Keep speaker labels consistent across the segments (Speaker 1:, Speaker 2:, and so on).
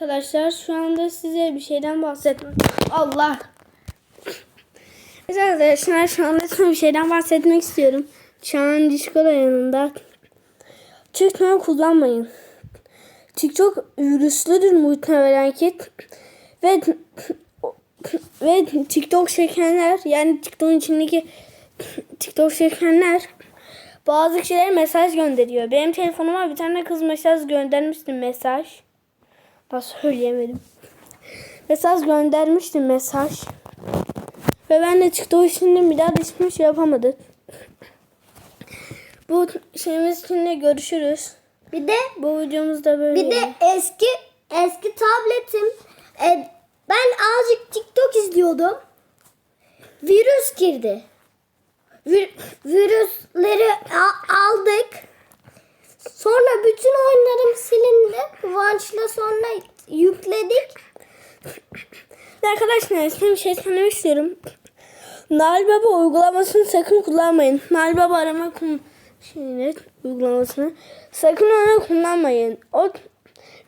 Speaker 1: Arkadaşlar şu anda size bir şeyden bahsetmek Allah. Evet arkadaşlar şu anda size bir şeyden bahsetmek istiyorum. Şu an Discord yanında. TikTok kullanmayın. TikTok virüslüdür muhtemelen ki. Ve ve TikTok çekenler yani TikTok'un içindeki TikTok çekenler bazı kişilere mesaj gönderiyor. Benim telefonuma bir tane kız mesaj göndermişti mesaj. Nasıl söyleyemedim. Mesaj göndermiştim mesaj. Ve ben de TikTok için bir daha da hiçbir şey yapamadık. Bu şeyimiz için de görüşürüz.
Speaker 2: Bir de
Speaker 1: Bu videomuzda böyle.
Speaker 2: bir de eski eski tabletim e, ben azıcık TikTok izliyordum. Virüs girdi. Vir- virüsleri aldık. Sonra bütün oyunlarım silindi. Vanch'la sonra yükledik.
Speaker 1: Arkadaşlar size bir şey söylemek istiyorum. Nal Baba uygulamasını sakın kullanmayın. Nal Baba arama şeyini uygulamasını sakın onu kullanmayın. O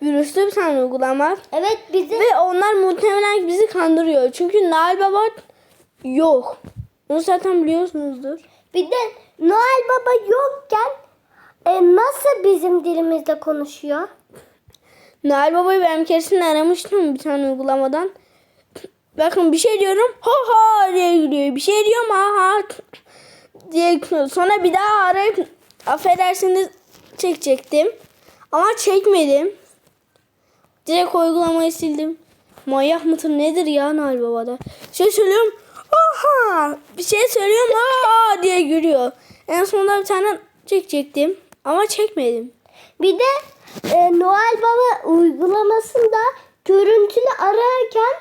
Speaker 1: virüslü bir tane uygulama
Speaker 2: Evet bizi
Speaker 1: ve onlar muhtemelen bizi kandırıyor. Çünkü Nal Baba yok. Bunu zaten biliyorsunuzdur.
Speaker 2: bir de Noel Baba yokken e, nasıl bizim dilimizde konuşuyor?
Speaker 1: Nail Baba'yı ben kesin aramıştım bir tane uygulamadan. Bakın bir şey diyorum ha ha diye gülüyor. Bir şey diyorum ha ha diye gülüyor. Sonra bir daha arayıp affedersiniz çekecektim. Ama çekmedim. Direkt uygulamayı sildim. Manyak mıdır nedir ya Nail Baba'da? Bir şey söylüyorum ha bir şey söylüyorum ha diye gülüyor. En sonunda bir tane çekecektim. Ama çekmedim.
Speaker 2: Bir de e, Noel Baba uygulamasında görüntülü ararken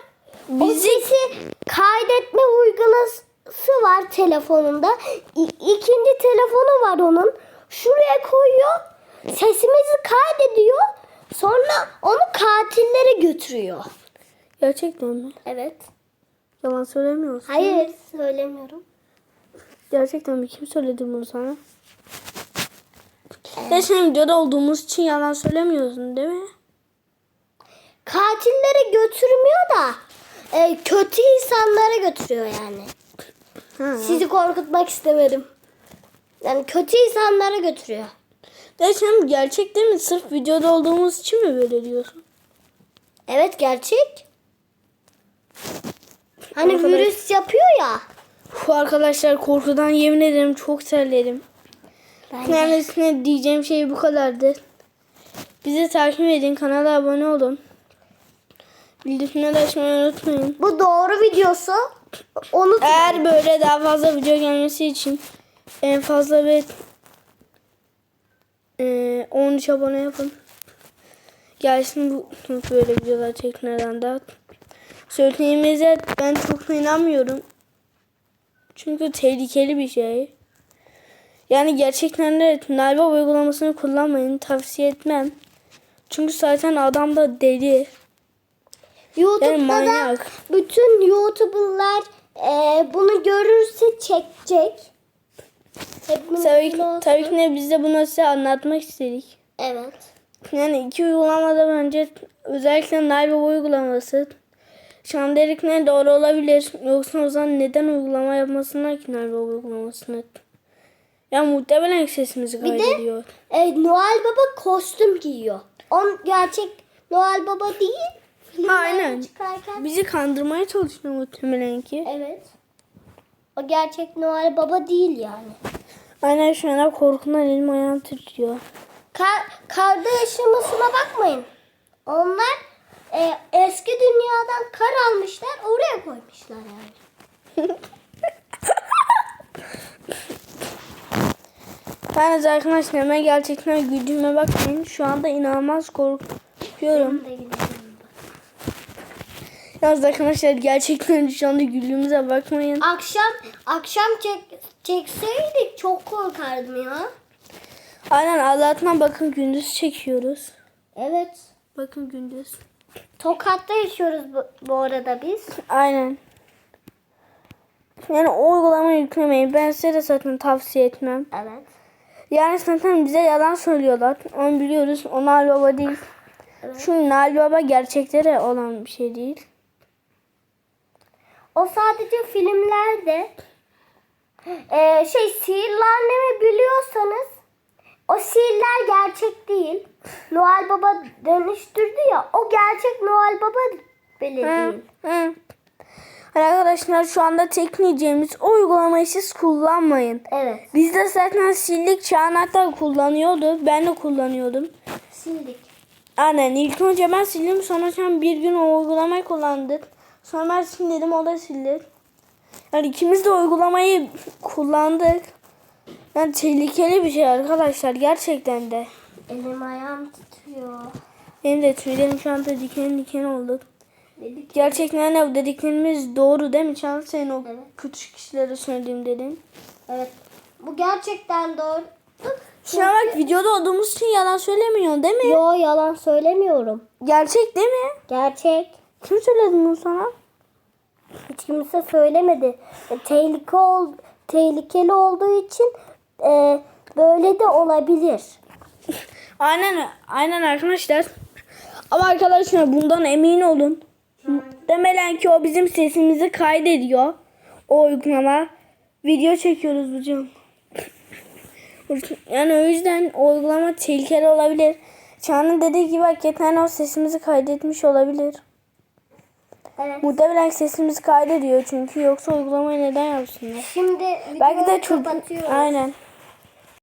Speaker 1: Bizi-
Speaker 2: sesi kaydetme uygulaması var telefonunda. İ- ikinci telefonu var onun. Şuraya koyuyor. Sesimizi kaydediyor. Sonra onu katillere götürüyor.
Speaker 1: Gerçekten mi?
Speaker 2: Evet.
Speaker 1: Yalan söylemiyorsun.
Speaker 2: Hayır söylemiyorum.
Speaker 1: Gerçekten mi? Kim söyledi bunu sana? Sen videoda olduğumuz için yalan söylemiyorsun değil mi?
Speaker 2: Katillere götürmüyor da e, kötü insanlara götürüyor yani.
Speaker 1: Ha.
Speaker 2: Sizi korkutmak istemedim. Yani kötü insanlara götürüyor.
Speaker 1: Sen gerçek değil mi? Sırf videoda olduğumuz için mi böyle diyorsun?
Speaker 2: Evet gerçek. Hani
Speaker 1: Arkadaş-
Speaker 2: virüs yapıyor ya.
Speaker 1: Uf, arkadaşlar korkudan yemin ederim çok terledim.
Speaker 2: Ben
Speaker 1: size diyeceğim şey bu kadardı. Bizi takip edin, kanala abone olun. Bildirimleri açmayı unutmayın.
Speaker 2: Bu doğru videosu. Onu
Speaker 1: Eğer böyle daha fazla video gelmesi için en fazla bir e, 13 abone yapın. Gelsin bu böyle videolar tekrardan da. Söylediğimize ben çok inanmıyorum. Çünkü tehlikeli bir şey. Yani gerçekten de Nalba uygulamasını kullanmayın. Tavsiye etmem. Çünkü zaten adam da deli.
Speaker 2: YouTube'da
Speaker 1: Yani
Speaker 2: da
Speaker 1: manyak.
Speaker 2: bütün YouTuber'lar e, bunu görürse çekecek. Hepimiz
Speaker 1: Tabii ki, tabii ki de biz de bunu size anlatmak istedik.
Speaker 2: Evet.
Speaker 1: Yani iki uygulamada bence özellikle Nalba uygulaması şu an dedikleri doğru olabilir. Yoksa o zaman neden uygulama yapmasınlar ki Nalba uygulamasını? Ya muhtemelen sesimizi
Speaker 2: Bir de-
Speaker 1: kaydediyor.
Speaker 2: E, Noel Baba kostüm giyiyor. On gerçek Noel Baba değil. Filmlerde
Speaker 1: Aynen.
Speaker 2: Çıkarken.
Speaker 1: Bizi kandırmaya çalışıyor muhtemelen ki.
Speaker 2: Evet. O gerçek Noel Baba değil yani.
Speaker 1: Aynen şu anda korkudan elim ayağım titriyor.
Speaker 2: Kar, karda yaşamasına bakmayın. Onlar e, eski dünyadan kar almışlar oraya koymuşlar yani.
Speaker 1: Ben de arkadaşlar ben gerçekten gücüme bakmayın. Şu anda inanılmaz korkuyorum. Yalnız arkadaşlar gerçekten şu anda güldüğümüze bakmayın.
Speaker 2: Akşam akşam çek, çekseydik çok korkardım ya.
Speaker 1: Aynen Allah'tan bakın gündüz çekiyoruz.
Speaker 2: Evet.
Speaker 1: Bakın gündüz.
Speaker 2: Tokat'ta yaşıyoruz bu, bu arada biz.
Speaker 1: Aynen. Yani o uygulamayı yüklemeyin. Ben size de zaten tavsiye etmem.
Speaker 2: Evet.
Speaker 1: Yani zaten bize yalan söylüyorlar. Onu biliyoruz. Onlar baba değil. Şu Nal Baba gerçekleri olan bir şey değil.
Speaker 2: O sadece filmlerde e, şey sihirli annemi biliyorsanız o sihirler gerçek değil. Noel Baba dönüştürdü ya o gerçek Noel Baba bile
Speaker 1: Hı,
Speaker 2: değil.
Speaker 1: Arkadaşlar şu anda tekleyeceğimiz o uygulamayı siz kullanmayın.
Speaker 2: Evet
Speaker 1: Biz de zaten sildik. Çağan hatta kullanıyordu. Ben de kullanıyordum.
Speaker 2: sildik.
Speaker 1: Aynen ilk önce ben sildim sonra sen bir gün o uygulamayı kullandık. Sonra ben sildim o da sildi. Yani ikimiz de uygulamayı kullandık. Yani tehlikeli bir şey arkadaşlar gerçekten de.
Speaker 2: Elim ayağım titriyor.
Speaker 1: Benim de tüylerim şu anda diken diken oldu.
Speaker 2: Dedik.
Speaker 1: Gerçekten de bu dediklerimiz doğru değil mi Çağan? Senin o
Speaker 2: Evet.
Speaker 1: küçük kişilere söylediğim dedin.
Speaker 2: Evet. Bu gerçekten doğru.
Speaker 1: Şuna bak videoda olduğumuz için yalan söylemiyorsun değil mi?
Speaker 2: Yo yalan söylemiyorum.
Speaker 1: Gerçek değil mi?
Speaker 2: Gerçek.
Speaker 1: Kim söyledi bunu sana?
Speaker 2: Hiç kimse söylemedi. E, tehlike ol, tehlikeli olduğu için e, böyle de olabilir.
Speaker 1: Aynen aynen arkadaşlar. Ama arkadaşlar bundan emin olun. Muhtemelen ki o bizim sesimizi kaydediyor. O uygulama. Video çekiyoruz hocam. Yani o yüzden o uygulama tehlikeli olabilir. Çağan'ın dediği gibi hakikaten o sesimizi kaydetmiş olabilir.
Speaker 2: Evet.
Speaker 1: Muhtemelen sesimizi kaydediyor çünkü yoksa uygulamayı neden yapsınlar?
Speaker 2: Şimdi
Speaker 1: Belki de çok aynen.